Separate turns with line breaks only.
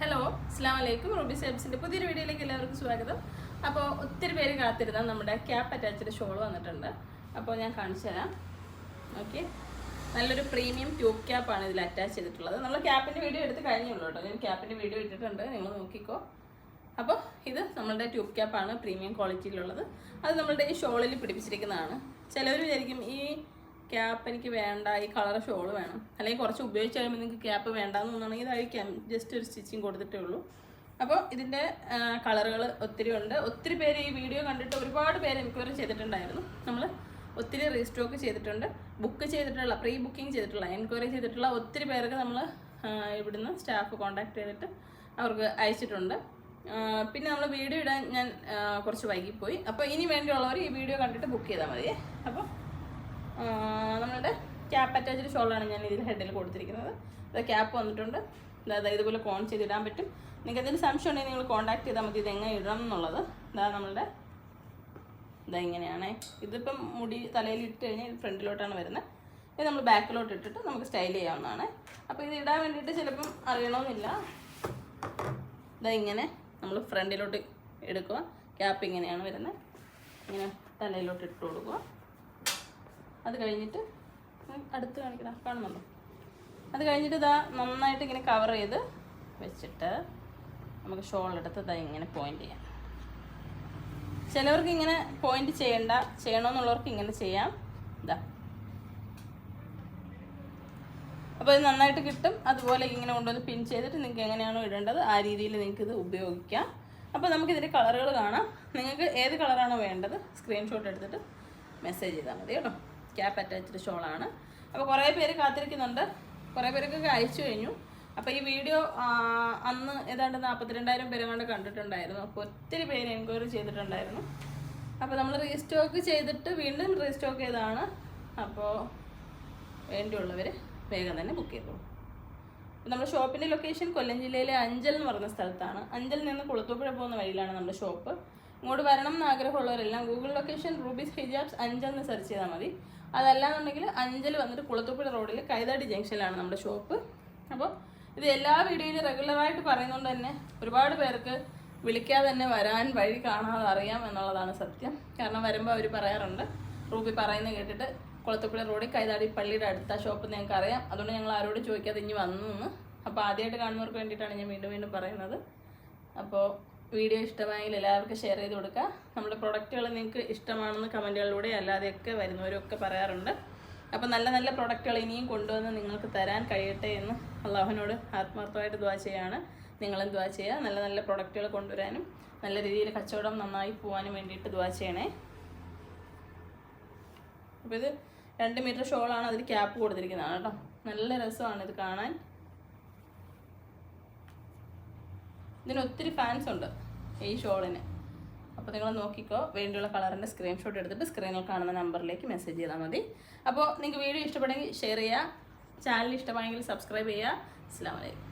Hello അസ്സാം വലൈക്കും Ruby സേബ്സിന്റെ പുതിയൊരു വീഡിയോയിലേക്ക് എല്ലാവർക്കും സ്വാഗതം. അപ്പോൾ ഒത്തിരി പേര് കാത്തിരുന്ന നമ്മുടെ ക്യാപ്പ് അറ്റാച്ച്ഡ് ഷോൾ വന്നിട്ടുണ്ട്. അപ്പോൾ ഞാൻ കാണിച്ചു തരാം. ഓക്കെ. നല്ലൊരു പ്രീമിയം ട്യൂബ് ക്യാപ്പാണ് ഇതിൽ അറ്റാച്ച് ചെയ്തിട്ടുള്ളത്. നമ്മൾ ക്യാപ്പിന്റെ വീഡിയോ എടുത്ത് കഴിഞ്ഞുള്ളൂ കേട്ടോ. ഞാൻ ക്യാപ്പിന്റെ വീഡിയോ ഇട്ടിട്ടുണ്ട്. നിങ്ങൾ നോക്കിക്കോ. അപ്പോൾ ഇത് നമ്മളുടെ ട്യൂബ് ക്യാപ്പാണ് പ്രീമിയം ക്വാളിറ്റിയിലുള്ളത്. അത് നമ്മളുടെ ഈ ഷോളിൽ പിടിപ്പിച്ചിരിക്കുന്നതാണ്. ചിലവർ വിചാരിക്കും ഈ ക്യാപ്പ് എനിക്ക് വേണ്ട ഈ കളർ ഷോൾ വേണം. അല്ലെങ്കിൽ കുറച്ച് ഉപയോഗിച്ച് കഴിയുമ്പോൾ നിങ്ങൾക്ക് ക്യാപ്പ് വേണ്ടാന്ന് തോന്നുകയാണെങ്കിൽ ഇത് അഴിക്കാം ജസ്റ്റ് ഒരു സ്റ്റിച്ചിങ് കൊടുത്തിട്ടേ ഉള്ളൂ. അപ്പോൾ ഇതിന്റെ കളറുകൾ ഒത്തിരി ഉണ്ട്. ഒത്തിരി പേര് ഈ വീഡിയോ കണ്ടിട്ട് ഒരുപാട് പേര് എൻക്വയറി ചെയ്തിട്ടുണ്ടായിരുന്നു. നമ്മൾ ഒത്തിരി റീസ്റ്റോക്ക് ചെയ്തിട്ടുണ്ട്. ബുക്ക് ചെയ്തിട്ടുള്ള പ്രീ ബുക്കിംഗ് ചെയ്തിട്ടുള്ള എൻക്വയറി ചെയ്തിട്ടുള്ള ഒത്തിരി പേർക്ക് നമ്മൾ ഇവിടുന്ന് സ്റ്റാഫ് കോൺടാക്ട് ചെയ്തിട്ട് അവർക്ക് അയച്ചിട്ടുണ്ട്. പിന്നെ നമ്മൾ വീഡിയോ ഇടാൻ ഞാൻ കുറച്ച് വൈകിപ്പോയി. അപ്പോൾ ഇനി വേണ്ടിയുള്ളവർ ഈ വീഡിയോ കണ്ടിട്ട് ബുക്ക് ചെയ്താൽ മതി അപ്പോൾ നമ്മളുടെ ക്യാപ്പ് അറ്റാച്ച്ഡ് ഷോളാണ് ഞാൻ ഇതിൽ ഹെഡിൽ കൊടുത്തിരിക്കുന്നത്. അത് ക്യാപ്പ് വന്നിട്ടുണ്ട്. അതായത് ഇതുപോലെ കോൺ ചെയ്തിടാൻ പറ്റും. നിങ്ങൾക്ക് എന്തെങ്കിലും സംശയം ഉണ്ടെങ്കിൽ നിങ്ങൾ കോൺടാക്ട് ചെയ്താൽ മതി. ഇത് ഇടണം എന്നുള്ളത്. ഇതാ നമ്മളുടെ ഇതാ ഇതിപ്പം മുടി തലയിൽ ഇട്ട് കഴിഞ്ഞാൽ ഫ്രണ്ടിലോട്ടാണ് വരുന്നത്. ഇത് നമ്മൾ ബാക്കിലോട്ട് ഇട്ടിട്ട് നമുക്ക് സ്റ്റൈൽ ചെയ്യാവുന്നതാണ്. അപ്പോൾ ഇത് ഇടാൻ വേണ്ടിയിട്ട് ചിലപ്പം അറിയണമെന്നില്ല. ഇതാ ഇങ്ങനെ നമ്മൾ ഫ്രണ്ടിലോട്ട് എടുക്കുക. ക്യാപ്പ് ഇങ്ങനെയാണ് വരുന്നത്. ഇങ്ങനെ തലയിലോട്ട് ഇട്ട് കൊടുക്കുക. അത് കഴിഞ്ഞിട്ട് അടുത്ത് കാണിക്കണം കാണുന്നുണ്ടോ? അത് കഴിഞ്ഞിട്ട് ഇതാ നന്നായിട്ട് ഇങ്ങനെ കവർ ചെയ്ത് വെച്ചിട്ട് നമുക്ക് ഷോളെടുത്ത് ഇതാ ഇങ്ങനെ പോയിന്റ് ചെയ്യാം. ചിലവർക്ക് ഇങ്ങനെ പോയിന്റ് ചെയ്യണ്ട ചെയ്യണമെന്നുള്ളവർക്ക് ഇങ്ങനെ ചെയ്യാം. ഇതാ. അപ്പോൾ ഇത് നന്നായിട്ട് കിട്ടും. അതുപോലെ ഇങ്ങനെ കൊണ്ടുവന്ന് പിൻ ചെയ്തിട്ട് നിങ്ങൾക്ക് എങ്ങനെയാണോ ഇടേണ്ടത് ആ രീതിയിൽ നിങ്ങൾക്ക് ഇത് ഉപയോഗിക്കാം. അപ്പോൾ നമുക്ക് ഇതിന്റെ കളറുകൾ കാണാം. നിങ്ങൾക്ക് ഏത് കളറാണോ വേണ്ടത് സ്ക്രീൻഷോട്ട് എടുത്തിട്ട് മെസ്സേജ് ചെയ്താൽ മതി കേട്ടോ. ക്യാപ്പ് അറ്റാച്ച്ഡ് ഷോളാണ്. അപ്പോൾ കുറേ പേര് കാത്തിരിക്കുന്നുണ്ട്. കുറേ പേർക്കൊക്കെ അയച്ചു കഴിഞ്ഞു. അപ്പോൾ ഈ വീഡിയോ അന്ന് ഏതാണ്ട് നാൽപ്പത്തിരണ്ടായിരം പേരെ കൊണ്ട് കണ്ടിട്ടുണ്ടായിരുന്നു. അപ്പോൾ ഒത്തിരി പേര് എൻക്വയറി ചെയ്തിട്ടുണ്ടായിരുന്നു. അപ്പോൾ നമ്മൾ റീസ്റ്റോക്ക് ചെയ്തിട്ട് വീണ്ടും റീസ്റ്റോക്ക് ചെയ്താണ് അപ്പോൾ വേണ്ടിയുള്ളവർ വേഗം തന്നെ ബുക്ക് ചെയ്തോളൂ. നമ്മുടെ ഷോപ്പിന്റെ ലൊക്കേഷൻ കൊല്ലം ജില്ലയിലെ അഞ്ചൽ എന്ന് പറയുന്ന സ്ഥലത്താണ്. അഞ്ചൽ നിന്ന് കുളത്തൂപ്പുഴ പോകുന്ന വഴിയിലാണ് നമ്മുടെ ഷോപ്പ്. ഇങ്ങോട്ട് വരണം എന്ന് ആഗ്രഹമുള്ളവരെല്ലാം Google location Rubies hijabs Anchal എന്ന് സെർച്ച് ചെയ്താൽ മതി. അതല്ലാന്നുണ്ടെങ്കിൽ അഞ്ചൽ വന്നിട്ട് കുളത്തൂപ്പുഴ റോഡിൽ കൈതാടി ജംഗ്ഷനിലാണ് നമ്മുടെ ഷോപ്പ് അപ്പോൾ ഇത് എല്ലാ വീഡിയോയിലും റെഗുലറായിട്ട് പറയുന്നതുകൊണ്ട് തന്നെ ഒരുപാട് പേർക്ക് വിളിക്കാതെ തന്നെ വരാൻ വഴി കാണാതെ അറിയാം എന്നുള്ളതാണ് സത്യം. കാരണം വരുമ്പോൾ അവർ പറയാറുണ്ട് റൂബി പറയുന്നത് കേട്ടിട്ട് കുളത്തുപ്പുഴ റോഡിൽ കൈതാടി പള്ളിയുടെ അടുത്ത ഷോപ്പ് ഞങ്ങൾക്ക് അറിയാം. അതുകൊണ്ട് ഞങ്ങൾ ആരോട് ചോദിക്കാതെ ഇനി വന്നു അപ്പോൾ ആദ്യമായിട്ട് കാണുന്നവർക്ക് വേണ്ടിയിട്ടാണ് ഞാൻ വീണ്ടും വീണ്ടും പറയുന്നത്. അപ്പോൾ വീഡിയോ ഇഷ്ടമായെങ്കിൽ എല്ലാവർക്കും ഷെയർ ചെയ്ത് കൊടുക്കുക. നമ്മുടെ പ്രൊഡക്റ്റുകൾ നിങ്ങൾക്ക് ഇഷ്ടമാണെന്ന് കമന്റുകളിലൂടെ അല്ലാതെയൊക്കെ വരുന്നവരൊക്കെ പറയാറുണ്ട്. അപ്പോൾ നല്ല നല്ല പ്രൊഡക്റ്റുകൾ ഇനിയും കൊണ്ടുവന്ന് നിങ്ങൾക്ക് തരാൻ കഴിയട്ടെ എന്ന് അള്ളാഹുവിനോട് ആത്മാർത്ഥമായിട്ട് ദ്വാ ചെയ്യാണ്. നിങ്ങളും ദ്വാ ചെയ്യുക. നല്ല നല്ല പ്രൊഡക്റ്റുകൾ കൊണ്ടുവരാനും നല്ല രീതിയിൽ കച്ചവടം നന്നായി പോകാനും വേണ്ടിയിട്ട് ദ്വാ ചെയ്യണേ. അപ്പോൾ ഇത് രണ്ട് മീറ്റർ ഷോളാണ് അതിൽ ക്യാപ്പ് കൊടുത്തിരിക്കുന്നതാണ് കേട്ടോ നല്ല രസമാണ് ഇത് കാണാൻ. ഇതിന് ഒത്തിരി ഫാൻസ് ഉണ്ട് ഈ ഷോളിന് അപ്പോൾ നിങ്ങൾ നോക്കിക്കോ വേണ്ടിയുള്ള കളറിന്റെ സ്ക്രീൻഷോട്ട് എടുത്തിട്ട് സ്ക്രീനിൽ കാണുന്ന നമ്പറിലേക്ക് മെസ്സേജ് ചെയ്താൽ മതി. അപ്പോൾ നിങ്ങൾക്ക് വീഡിയോ ഇഷ്ടപ്പെടുമെങ്കിൽ ഷെയർ ചെയ്യുക ചാനൽ ഇഷ്ടമായെങ്കിൽ സബ്സ്ക്രൈബ് ചെയ്യുക അസ്സാം വലൈക്കും